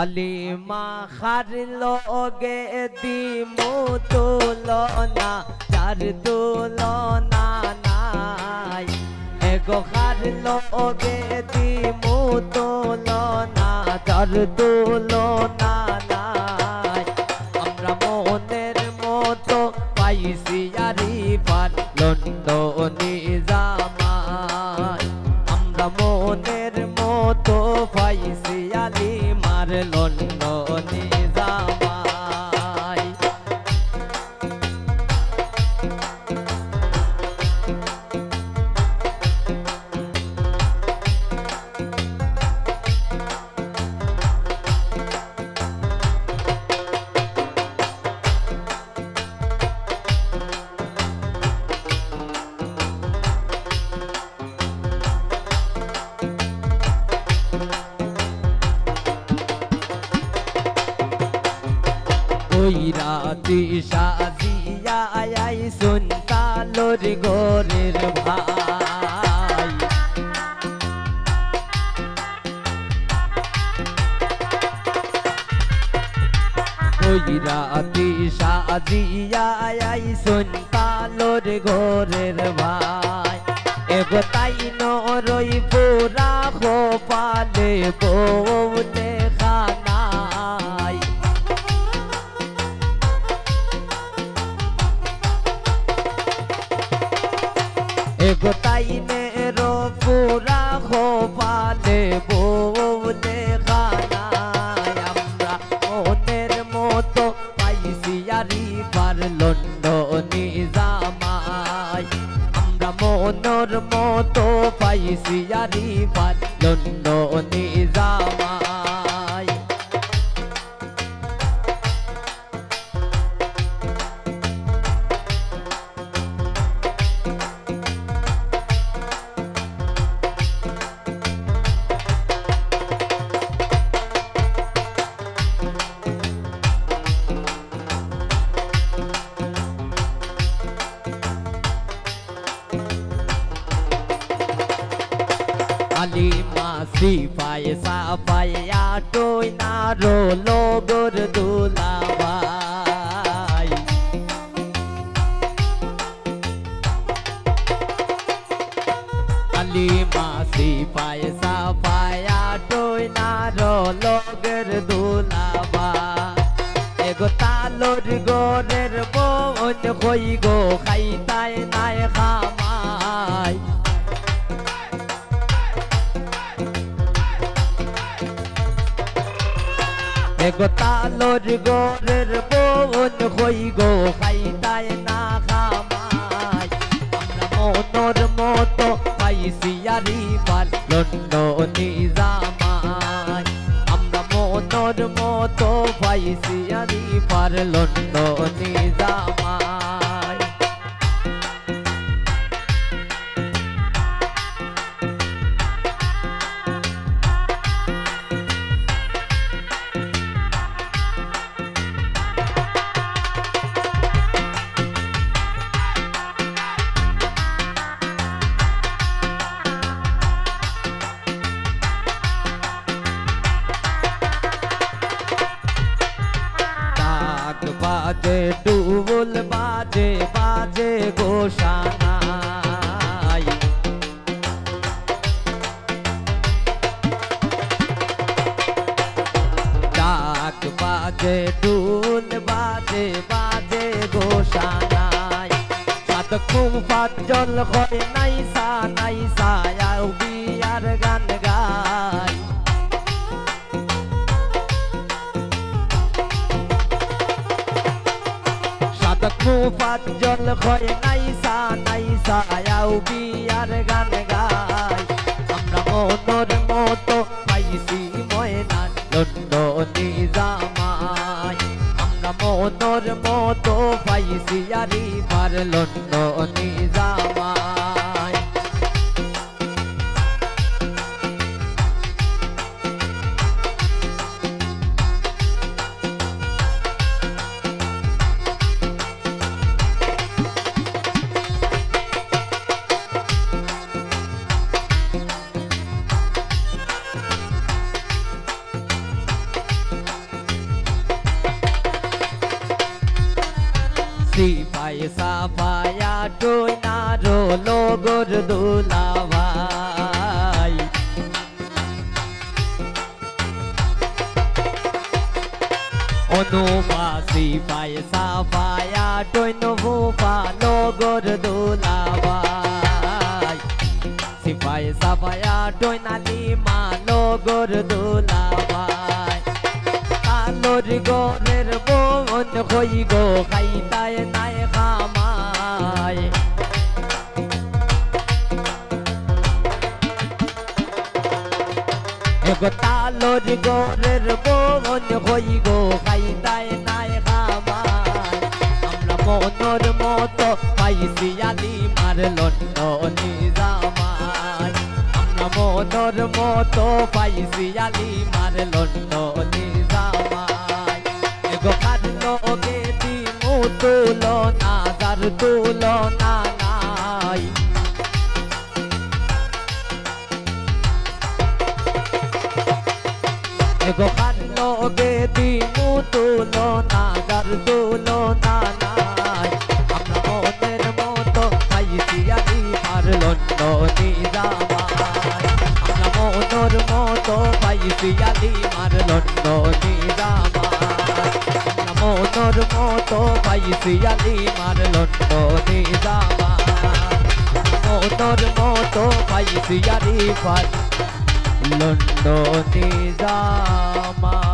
আলিমা হারলো গে দিমু তুলনা, যার তুলনা নাই। এগো হারলো গে দিমু তুলনা, যার তুলনা নাই। আমরা মনের মতো পাইছি আরি পার লন্ডনী জামাই। আমরা মনের মতো পাইছি আলি মার লন্ডনী রাতি সাজিয়া আই সুনতালোর গোরের ভাই ওই রাতি সাজিয়া আই সুনতালোর গোরের ভাই। এগো তাই নরই পুরা খোপালে বউলে আরি পার লন্ডনী জামাই মাসি পায়ে সাপায়া টই না রো লোগর দুলাবাই। আলি মাসি পায়ে সাপায়া টই না রো লোগর দুলাবাই। এগো তালোর গোরের বোন কই গো খাইতাই নাই এগো তালর গোরের বোন হই গো খাইতায় না খামাই আমরা মনোর মতো পাইছি আরি পার লন্ডনী জামাই আমরা মনোর মতো পাইছি আরি পার লন্ডনী জামাই সাত খুব পাত জল হয় নাই সা নাই সায়াও বিয়ার গান গায় সাতক মুফাত জল হয় নাইসা নাইসা আয়াও বিয়ার গান গাই। আমরা মনোর মতো পাইছি ময়না লন্ডনী জামাই। মনোর মতো পাইছি আরি পারল লন্ডনী অনুবাসী পায় সাফায়া, টৈন ভূপালো গোর দুলাভাই সিপাই সাফায়া, টৈনালি মালো গোর দুলাভাই কালোর গোরের বোন হই গো খাইতায় নাই খামায় তালোর গোরের বোন হই গো নাই খামায় আমরা মনোর মতো পাইছি আলি মার লন্ড নিজামায় আমরা মনোর মতো পাইছি আলি মার লন্ড নিজামায় এগো কাটলো গে দিমু তুলো না যার তুলো না নাই গে দিমু তুলো না যার তুলো না নাই। আমরা মনের মতো পাইছি আলি মার লন্ড নিজামায় আমরা মনোর মতো পাইছি আলি মার লন্ড নিজামায় আমরা মনোর মতো পাইছি আলি মার লন্ড নিজামায় মনোর মতো পাইছি আলি মার লন্ড নিজামায়